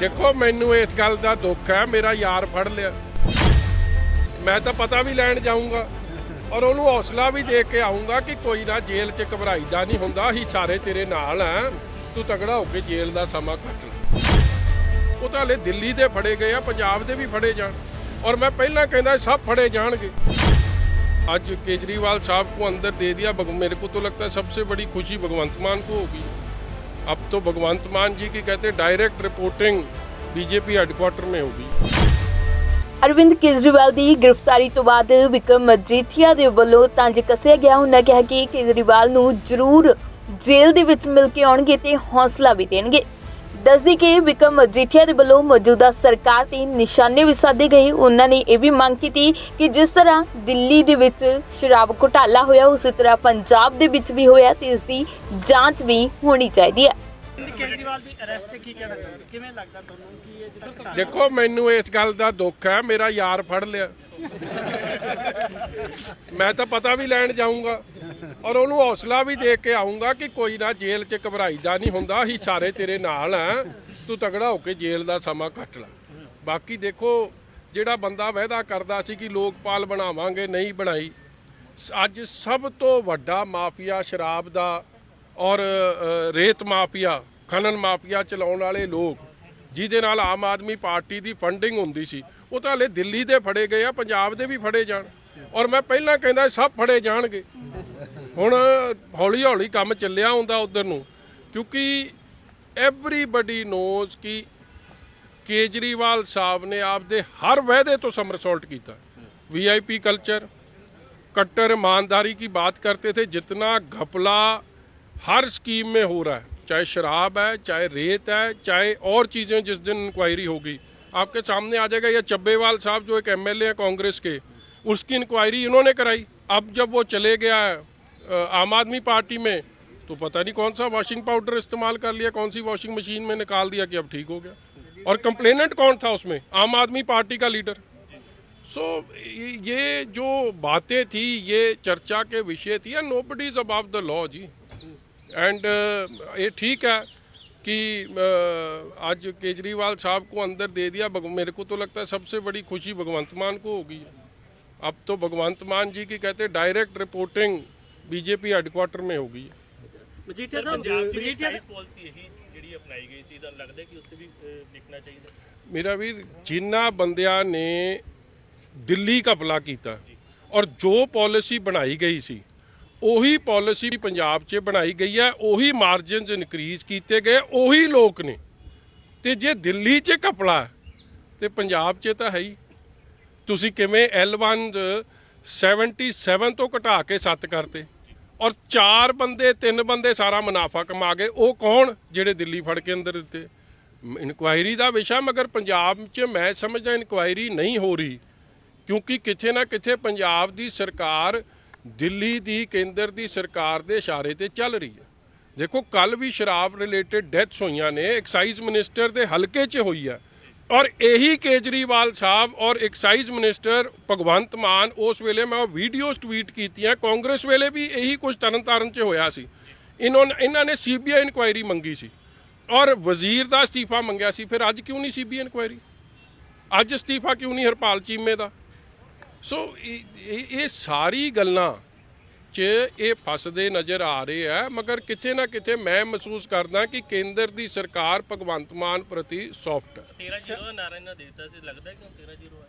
ਦੇਖੋ ਮੈਨੂੰ ਇਸ ਗੱਲ ਦਾ ਦੁੱਖ ਹੈ ਮੇਰਾ ਯਾਰ ਫੜ ਲਿਆ ਮੈਂ ਤਾਂ ਪਤਾ ਵੀ ਲੈਣ ਜਾਊਂਗਾ ਔਰ ਉਹਨੂੰ ਹੌਸਲਾ ਵੀ ਦੇ ਕੇ ਆਊਂਗਾ ਕਿ ਕੋਈ ਨਾ ਜੇਲ੍ਹ 'ਚ ਘਬਰਾਈਦਾ ਨਹੀਂ ਹੁੰਦਾ ਅਸੀਂ ਸਾਰੇ ਤੇਰੇ ਨਾਲ ਆ ਤੂੰ ਤਗੜਾ ਹੋ ਕੇ ਜੇਲ੍ਹ ਦਾ ਸਮਾਂ ਕੱਟ ਲੈ ਉਹ ਤਾਂ ਹਲੇ ਦਿੱਲੀ ਦੇ ਫੜੇ ਗਏ ਆ ਪੰਜਾਬ ਦੇ ਵੀ ਫੜੇ ਜਾਣ ਔਰ ਮੈਂ ਪਹਿਲਾਂ ਕਹਿੰਦਾ ਸਭ ਫੜੇ ਜਾਣਗੇ आज केजरीवाल साहब को अंदर दे दिया भग- मेरे को तो लगता है सबसे बड़ी खुशी भगवंत मान को होगी अब तो भगवंत मान जी की कहते हैं डायरेक्ट रिपोर्टिंग बीजेपी हेडक्वार्टर में होगी ਅਰਵਿੰਦ ਕੇਜਰੀਵਾਲ ਦੀ ਗ੍ਰਿਫਤਾਰੀ ਤੋਂ ਬਾਅਦ ਵਿਕਰਮ ਮਜੀਠੀਆ ਦੇ ਵੱਲੋਂ ਤੰਜ ਕੱਸਿਆ ਗਿਆ ਉਹਨਾਂ ਕਿਹਾ ਕਿ ਕੇਜਰੀਵਾਲ ਨੂੰ ਜ਼ਰੂਰ ਜੇਲ੍ਹ ਦੇ ਵਿੱਚ ਮਿਲ ਕੇ ਆਉਣਗੇ ਤੇ ਹੌਸਲਾ ਵੀ ਦੇਣਗੇ ਦੱਸਦੀ ਕਿ ਵਿਕਰਮ ਮਜੀਠੀਆ ਦੇ ਵੱਲੋਂ ਮੌਜੂਦਾ ਸਰਕਾਰ ਤੇ ਨਿਸ਼ਾਨੇ ਵੀ ਸਾਧੇ ਗਏ। ਉਹਨਾਂ ਨੇ ਇਹ ਵੀ ਮੰਗ ਕੀਤੀ ਕਿ ਜਿਸ ਤਰ੍ਹਾਂ ਦਿੱਲੀ ਦੇ ਵਿੱਚ ਸ਼ਰਾਬ ਘੁਟਾਲਾ ਹੋਇਆ ਉਸੇ ਤਰ੍ਹਾਂ ਪੰਜਾਬ ਦੇ ਵਿੱਚ ਵੀ ਹੋਇਆ ਤੇ ਇਸ ਦੀ ਜਾਂਚ ਵੀ ਹੋਣੀ ਚਾਹੀਦੀ ਹੈ। ਅਰਵਿੰਦ ਕੇਜਰੀਵਾਲ ਦੀ ਅਰੈਸਟ ਤੇ ਕੀ ਕਹਿਣਾ ਚਾਹੁੰਦੇ? ਕਿਵੇਂ ਲੱਗਦਾ ਤੁਹਾਨੂੰ ਕਿ ਇਹ ਜਿਹੜਾ ਘਟਨਾ ਦੇਖੋ ਮੈਨੂੰ ਇਸ ਗੱਲ ਦਾ ਦੁੱਖ ਹੈ ਮੇਰਾ ਯਾਰ ਫੜ ਲਿਆ। ਮੈਂ ਤਾਂ ਪਤਾ ਵੀ ਲੈਣ ਜਾਊਂਗਾ। ਔਰ ਉਹਨੂੰ ਹੌਸਲਾ ਵੀ ਦੇ ਕੇ ਆਊਂਗਾ ਕਿ ਕੋਈ ਨਾ ਜੇਲ੍ਹ 'ਚ ਘਬਰਾਈਦਾ ਨਹੀਂ ਹੁੰਦਾ, ਅਸੀਂ ਸਾਰੇ ਤੇਰੇ ਨਾਲ ਆ, ਤੂੰ ਤਗੜਾ ਹੋ ਕੇ ਜੇਲ੍ਹ ਦਾ ਸਮਾਂ ਕੱਟ ਲੈ। ਬਾਕੀ ਦੇਖੋ, ਜਿਹੜਾ ਬੰਦਾ ਵਾਅਦਾ ਕਰਦਾ ਸੀ ਕਿ ਲੋਕਪਾਲ ਬਣਾਵਾਂਗੇ, ਨਹੀਂ ਬਣਾਈ, ਅੱਜ ਸਭ ਤੋਂ ਵੱਡਾ ਮਾਫੀਆ ਸ਼ਰਾਬ ਦਾ ਔਰ ਰੇਤ ਮਾਫੀਆ, ਖਨਨ ਮਾਫੀਆ ਚਲਾਉਣ ਵਾਲੇ ਲੋਕ, ਜਿਹਦੇ ਨਾਲ ਆਮ ਆਦਮੀ ਪਾਰਟੀ ਦੀ ਫੰਡਿੰਗ ਹੁੰਦੀ ਸੀ, ਉਹ ਤਾਂ ਹਲੇ ਦਿੱਲੀ ਦੇ ਫੜੇ ਗਏ ਆ, ਪੰਜਾਬ ਦੇ ਵੀ ਫੜੇ ਜਾਣ। ਔਰ ਮੈਂ ਪਹਿਲਾਂ ਕਹਿੰਦਾ, ਸਭ ਫੜੇ ਜਾਣਗੇ। ਹੁਣ ਹੌਲੀ ਹੌਲੀ ਕੰਮ ਚੱਲਿਆ ਹੁੰਦਾ ਉਧਰ ਨੂੰ ਕਿਉਂਕਿ ਐਵਰੀਬਡੀ ਨੋਜ਼ ਕਿ ਕੇਜਰੀਵਾਲ ਸਾਹਿਬ ਨੇ ਆਪਦੇ ਹਰ ਵਾਅਦੇ ਤੋਂ ਸਮਰਸੌਲਟ ਕੀਤਾ ਵੀਆਈਪੀ ਕਲਚਰ कट्टर ईमानदारी की बात करते थे जितना घपला हर स्कीम में हो रहा है चाहे शराब है चाहे रेत है चाहे और चीज़ें जिस दिन इंक्वायरी होगी आपके सामने आ जाएगा ये चब्बेवाल साहब जो एक एमएलए हैं कांग्रेस के उसकी इंक्वायरी इन्होंने कराई अब जब वो चले गया है अ, आम आदमी पार्टी में तो पता नहीं कौन सा वॉशिंग पाउडर इस्तेमाल कर लिया कौन सी वॉशिंग मशीन में निकाल दिया कि अब ठीक हो गया। और कंप्लेनेंट कौन था उसमें? आम आदमी पार्टी का लीडर सो so, ये जो बातें थी ये चर्चा के विषय थी nobody is above the law ji. And ये ठीक है कि uh, आज केजरीवाल साहब को अंदर दे दिया मेरे को तो लगता है सबसे बड़ी खुशी भगवंत मान को होगी। अब तो भगवंत मान जी की कहते डायरेक्ट रिपोर्टिंग बीजेपी हेडक्वार्टर में होगी ਮਜੀਠੀਆ ਸਾਹਿਬ ਪੰਜਾਬ ਦੀ ਮਜੀਠੀਆ ਐਕਸਾਈਜ਼ ਪਾਲਿਸੀ ਇਹੀ ਜਿਹੜੀ ਅਪਣਾਈ ਗਈ ਸੀ ਤਾਂ ਲੱਗਦਾ ਕਿ ਉੱਥੇ ਵੀ ਅਹ, ਦੇਖਣਾ ਚਾਹੀਦਾ ਮੇਰਾ ਵੀਰ ਜਿਨ੍ਹਾਂ ਬੰਦਿਆਂ ਨੇ ਦਿੱਲੀ ਘਪਲਾ ਕੀਤਾ ਔਰ ਜੋ ਪਾਲਿਸੀ ਬਣਾਈ ਗਈ ਸੀ ਉਹੀ ਪਾਲਿਸੀ ਪੰਜਾਬ 'ਚ ਬਣਾਈ ਗਈ ਹੈ ਉਹੀ ਮਾਰਜਨਸ ਇਨਕਰੀਜ਼ ਕੀਤੇ ਗਏ ਉਹੀ ਲੋਕ ਨੇ ਤੇ ਜੇ ਦਿੱਲੀ 'ਚ ਘਪਲਾ ਹੈ, ਤੇ ਪੰਜਾਬ 'ਚ ਤਾਂ ਹੈ ਹੀ ਤੁਸੀਂ ਕਿਵੇਂ L1 77 ਤੋਂ ਘਟਾ ਕੇ 7 ਕਰਤੇ ਔਰ ਚਾਰ ਬੰਦੇ, ਤਿੰਨ ਬੰਦੇ ਸਾਰਾ ਮੁਨਾਫਾ ਕਮਾ ਗਏ। ਉਹ ਕੌਣ? ਜਿਹੜੇ ਦਿੱਲੀ ਫੜ ਕੇ ਅੰਦਰ ਦਿੱਤੇ। ਇਨਕੁਆਇਰੀ ਦਾ ਵਿਸ਼ਾ, ਮਗਰ ਪੰਜਾਬ 'ਚ ਮੈਂ ਸਮਝਦਾ ਇਨਕੁਆਇਰੀ ਨਹੀਂ ਹੋ ਰਹੀ। ਕਿਉਂਕਿ ਕਿਥੇ ਨਾ ਕਿਥੇ ਪੰਜਾਬ ਦੀ ਸਰਕਾਰ ਦਿੱਲੀ ਦੀ, ਕੇਂਦਰ ਦੀ ਸਰਕਾਰ ਦੇ ਇਸ਼ਾਰੇ ਤੇ ਚੱਲ ਰਹੀ ਹੈ। ਦੇਖੋ ਕੱਲ ਵੀ ਸ਼ਰਾਬ ਰਿਲੇਟਡ ਡੈਥਸ ਹੋਈਆਂ ਨੇ। ਐਕਸਾਈਜ਼ ਮਿਨਿਸਟਰ ਦੇ ਹਲਕੇ 'ਚ ਹੋਈ ਹੈ। ਔਰ ਇਹੀ ਕੇਜਰੀਵਾਲ ਸਾਹਿਬ ਔਰ ਐਕਸਾਈਜ਼ ਮਿਨਿਸਟਰ ਭਗਵੰਤ ਮਾਨ ਉਸ ਵੇਲੇ ਮੈਂ ਉਹ ਵੀਡੀਓਜ਼ ਟਵੀਟ ਕੀਤੀਆਂ, ਕਾਂਗਰਸ ਵੇਲੇ ਵੀ ਇਹੀ ਕੁਝ ਤਰਨਤਾਰਨ 'ਚ ਹੋਇਆ ਸੀ। ਇਹਨਾਂ ਇਹਨਾਂ ਨੇ ਸੀਬੀਆਈ ਇਨਕੁਆਇਰੀ ਮੰਗੀ ਸੀ ਔਰ ਵਜ਼ੀਰ ਦਾ ਅਸਤੀਫਾ ਮੰਗਿਆ ਸੀ। ਫਿਰ ਅੱਜ ਕਿਉਂ ਨਹੀਂ ਸੀਬੀਆਈ ਇਨਕੁਆਇਰੀ ਅੱਜ ਅਸਤੀਫਾ ਕਿਉਂ ਨਹੀਂ ਹਰਪਾਲ ਚੀਮੇ ਦਾ? ਸੋ ਇਹ- ਇਹ ਇਹ ਸਾਰੀ ਗੱਲਾਂ 'ਚ ਇਹ ਫਸਦੇ ਨਜ਼ਰ ਆ ਰਹੇ ਆ, ਮਗਰ ਕਿਤੇ ਨਾ ਕਿਤੇ ਮੈਂ ਮਹਿਸੂਸ ਕਰਦਾ ਕਿ ਕੇਂਦਰ ਦੀ ਸਰਕਾਰ ਭਗਵੰਤ ਮਾਨ ਪ੍ਰਤੀ ਸੌਫਟ ਹੈ 13 ਜ਼ੀਰੋ ਦਾ ਨਾਰਾ ਦਿੱਤਾ ਸੀ, ਲੱਗਦਾ ਕਿ 13 ਜ਼ੀਰੋ ਹੈ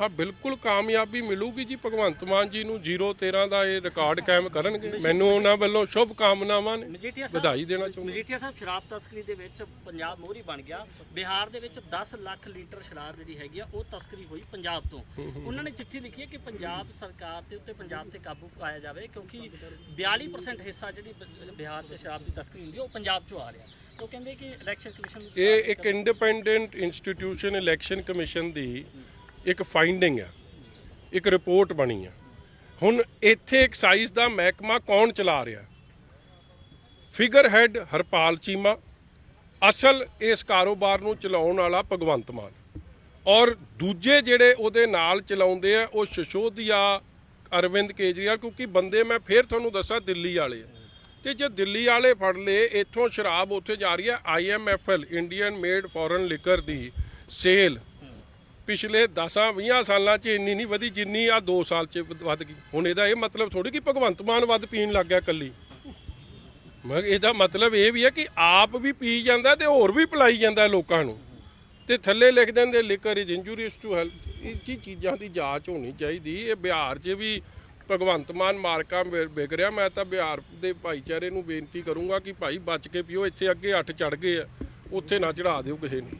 ਹਾਂ ਬਿਲਕੁਲ ਕਾਮਯਾਬੀ ਮਿਲੂਗੀ ਜੀ। ਭਗਵੰਤ ਮਾਨ ਜੀ ਨੂੰ 013 ਦਾ ਇਹ ਰਿਕਾਰਡ ਕਾਇਮ ਕਰਨਗੇ। ਮੈਨੂੰ ਉਹਨਾਂ ਵੱਲੋਂ ਸ਼ੁਭ ਕਾਮਨਾਵਾਂ ਨੇ ਵਧਾਈ ਦੇਣਾ ਚਾਹੁੰਦਾ। ਮਜੀਠੀਆ ਸਾਹਿਬ ਸ਼ਰਾਬ ਤਸਕਰੀ ਦੇ ਵਿੱਚ ਪੰਜਾਬ ਮੋਹਰੀ ਬਣ ਗਿਆ। ਬਿਹਾਰ ਦੇ ਵਿੱਚ 10 ਲੱਖ ਲੀਟਰ ਸ਼ਰਾਬ ਜਿਹੜੀ ਹੈਗੀ ਆ ਉਹ ਤਸਕਰੀ ਹੋਈ ਪੰਜਾਬ ਤੋਂ। ਉਹਨਾਂ ਨੇ ਚਿੱਠੀ ਲਿਖੀ ਹੈ ਕਿ ਪੰਜਾਬ ਸਰਕਾਰ ਦੇ ਉੱਤੇ ਪੰਜਾਬ ਤੇ ਕਾਬੂ ਪਾਇਆ ਜਾਵੇ ਕਿਉਂਕਿ 42% ਹਿੱਸਾ ਜਿਹੜੀ ਬਿਹਾਰ 'ਚ ਸ਼ਰਾਬ ਦੀ ਤਸਕਰੀ ਹੁੰਦੀ ਉਹ ਪੰਜਾਬ 'ਚੋਂ ਆ ਰਿਹਾ। ਉਹ ਕਹਿੰਦੇ ਕਿ ਇਲੈਕਸ਼ਨ ਕਮਿਸ਼ਨ ਇਹ ਇੱਕ ਇੰਡੀਪੈਂਡੈਂਟ ਇੰਸਟੀਟਿਊਸ਼ਨ ਇਲੈਕਸ਼ਨ ਕਮਿਸ਼ਨ ਦੀ ਇੱਕ ਫਾਈਂਡਿੰਗ ਹੈ ਇੱਕ ਰਿਪੋਰਟ ਬਣੀ ਹੈ ਹੁਣ ਇੱਥੇ ਐਕਸਾਈਜ਼ ਦਾ ਮਹਿਕਮਾ ਕੌਣ ਚਲਾ ਰਿਹਾ? ਫਿਗਰ ਹੈਡ ਹਰਪਾਲ ਚੀਮਾ, ਅਸਲ ਇਸ ਕਾਰੋਬਾਰ ਨੂੰ ਚਲਾਉਣ ਵਾਲਾ ਭਗਵੰਤ ਮਾਨ। ਔਰ ਦੂਜੇ ਜਿਹੜੇ ਉਹਦੇ ਨਾਲ ਚਲਾਉਂਦੇ ਆ, ਉਹ ਸ਼ਸ਼ੋਦੀਆ, ਅਰਵਿੰਦ ਕੇਜਰੀਵਾਲ, ਕਿਉਂਕਿ ਬੰਦੇ ਮੈਂ ਫੇਰ ਤੁਹਾਨੂੰ ਦੱਸਾਂ, ਦਿੱਲੀ ਵਾਲੇ ਆ। ਤੇ ਜੇ ਦਿੱਲੀ ਵਾਲੇ ਫੜ ਲਏ, ਇੱਥੋਂ ਸ਼ਰਾਬ ਉੱਥੇ ਜਾ ਰਹੀ ਹੈ IMFL Indian made foreign liquor ਦੀ ਸੇਲ ਪਿਛਲੇ 10-20 ਸਾਲਾਂ 'ਚ ਇੰਨੀ ਨਹੀਂ ਵਧੀ ਜਿੰਨੀ ਆ 2 ਸਾਲ 'ਚ ਵਧ- ਗਈ। ਹੁਣ ਇਹਦਾ ਇਹ ਮਤਲਬ ਥੋੜੀ ਕਿ ਭਗਵੰਤ ਮਾਨ ਵੱਧ ਪੀਣ ਲੱਗ ਗਿਆ ਕੱਲੀ ਮੈਂ ਇਹਦਾ ਮਤਲਬ ਇਹ ਵੀ ਹੈ ਕਿ ਆਪ ਵੀ ਪੀ ਜਾਂਦਾ ਤੇ ਹੋਰ ਵੀ ਪਿਲਾਈ ਜਾਂਦਾ ਲੋਕਾਂ ਨੂੰ। ਤੇ ਥੱਲੇ ਲਿਖ ਦਿੰਦੇ liquor is injurious to health ਇਹ ਚੀਜ਼ਾਂ ਦੀ ਜਾਂਚ ਹੋਣੀ ਚਾਹੀਦੀ। ਇਹ ਬਿਹਾਰ 'ਚ ਵੀ ਭਗਵੰਤ ਮਾਨ ਮਾਰਕਾ ਵਿਕ ਰਿਹਾ। ਮੈਂ ਤਾਂ ਬਿਹਾਰ ਦੇ ਭਾਈਚਾਰੇ ਨੂੰ ਬੇਨਤੀ ਕਰੂੰਗਾ ਕਿ ਭਾਈ ਬਚ ਕੇ ਪੀਓ। ਇੱਥੇ ਅੱਗੇ ਅੱਠ ਚੜ ਗਏ ਆ। ਉੱਥੇ ਨਾ ਚੜਾ ਦਿਓ ਕਿਸੇ ਨੂੰ।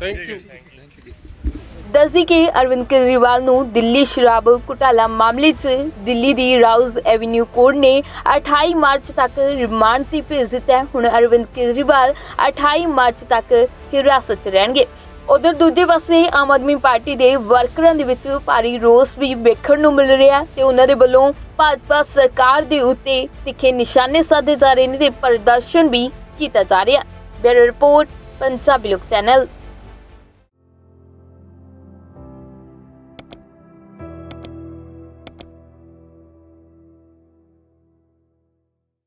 ਥੈਂਕ ਯੂ ਦੱਸਦੀ ਕਿ ਅਰਵਿੰਦ ਕੇਜਰੀਵਾਲ ਨੂੰ ਦਿੱਲੀ ਸ਼ਰਾਬ ਘੁਟਾਲਾ ਮਾਮਲੇ 'ਚ ਦਿੱਲੀ ਦੀ ਰਾਉਜ਼ ਐਵੇਨਿਊ ਕੋਰਟ ਨੇ 28 ਮਾਰਚ ਤੱਕ ਰਿਮਾਂਡ ਤੇ ਭੇਜ ਦਿੱਤਾ ਹੁਣ ਅਰਵਿੰਦ ਕੇਜਰੀਵਾਲ 28 ਮਾਰਚ ਤੱਕ ਹਿਰਾਸਤ 'ਚ ਰਹਿਣਗੇ। ਉਧਰ ਦੂਜੇ ਪਾਸੇ ਆਮ ਆਦਮੀ ਪਾਰਟੀ ਦੇ ਵਰਕਰਾਂ ਦੇ ਵਿੱਚ ਭਾਰੀ ਰੋਸ ਵੀ ਵੇਖਣ ਨੂੰ ਮਿਲ ਰਿਹਾ ਤੇ ਉਹਨਾਂ ਦੇ ਵੱਲੋਂ ਭਾਜਪਾ ਸਰਕਾਰ ਦੇ ਉੱਤੇ ਤਿੱਖੇ ਨਿਸ਼ਾਨੇ ਸਾਧੇ ਜਾ ਰਹੇ ਨੇ ਤੇ ਪ੍ਰਦਰਸ਼ਨ ਵੀ ਕੀਤਾ ਜਾ ਰਿਹਾ ਬਿਊਰੋ ਰਿਪੋਰਟ, ਪੰਜਾਬੀ ਲੋਕ ਚੈਨਲ।